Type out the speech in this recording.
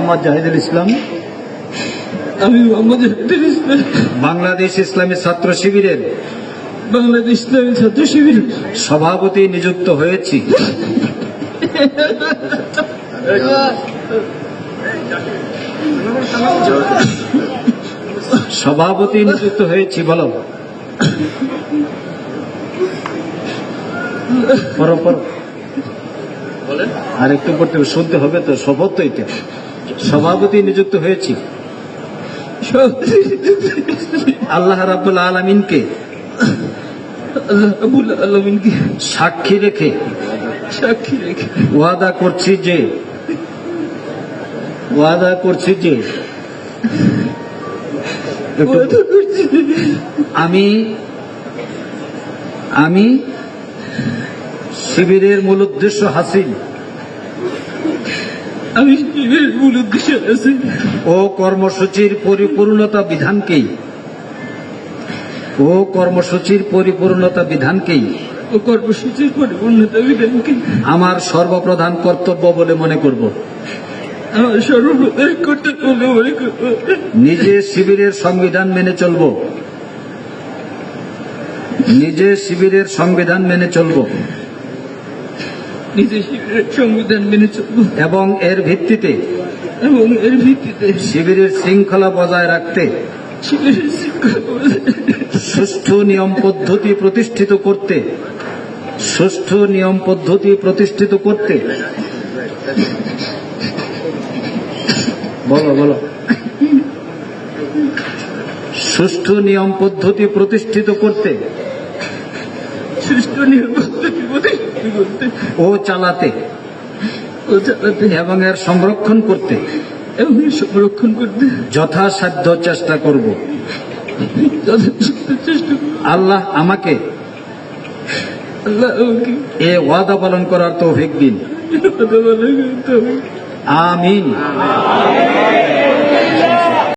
মোহাম্মদ জাহিদুল ইসলাম। আমি মোহাম্মদ জাহিদুল ইসলাম। বাংলাদেশ ইসলামী ছাত্র শিবিরের বাংলাদেশ ইসলামী ছাত্র শিবির। সভাপতি নিযুক্ত হয়েছি। সভাপতি নিযুক্ত হয়েছি বলো। আর একটু পড়তে শুনতে হবে তো শপথ তো এটা। সভাপতি নিযুক্ত হয়েছি। আল্লাহ রাবুল আলমিনকে আলমিনকে সাক্ষী রেখে সাক্ষী রেখে ওয়াদা করছি যে ওয়াদা করছি যে আমি আমি শিবিরের মূল উদ্দেশ্য হাসিল। আমি মূল উদ্দেশ্য আছে। ও কর্মসূচির পরিপূর্ণতা বিধানকেই ও কর্মসূচির পরিপূর্ণতা বিধানকেই ও কর্মসূচির পরিপূর্ণতা বিধানকে আমার সর্বপ্রধান কর্তব্য বলে মনে করব। আমার সর্বপ্রধান কর্তব্য বলে মনে করব। নিজে শিবিরের সংবিধান মেনে চলব। নিজে শিবিরের সংবিধান মেনে চলব। নিজে শিবিরের সংবিধান মেনে চলবো। এবং এর ভিত্তিতে এবং এর ভিত্তিতে শিবিরের শৃঙ্খলা বজায় রাখতে শিবিরের সুষ্ঠু নিয়ম পদ্ধতি প্রতিষ্ঠিত করতে সুষ্ঠু নিয়ম পদ্ধতি প্রতিষ্ঠিত করতে। বলো বলো। সুষ্ঠু নিয়ম পদ্ধতি প্রতিষ্ঠিত করতে। সুষ্ঠু নিরাপত্তা প্রতিষ্ঠিত করতে ও চালাতে ও চালাতে এবং এর সংরক্ষণ করতে। এবং সংরক্ষণ করতে। যথাসাধ্য চেষ্টা করব। আল্লাহ আমাকে এ ওয়াদা পালন করার তৌফিক দিন। আমিন।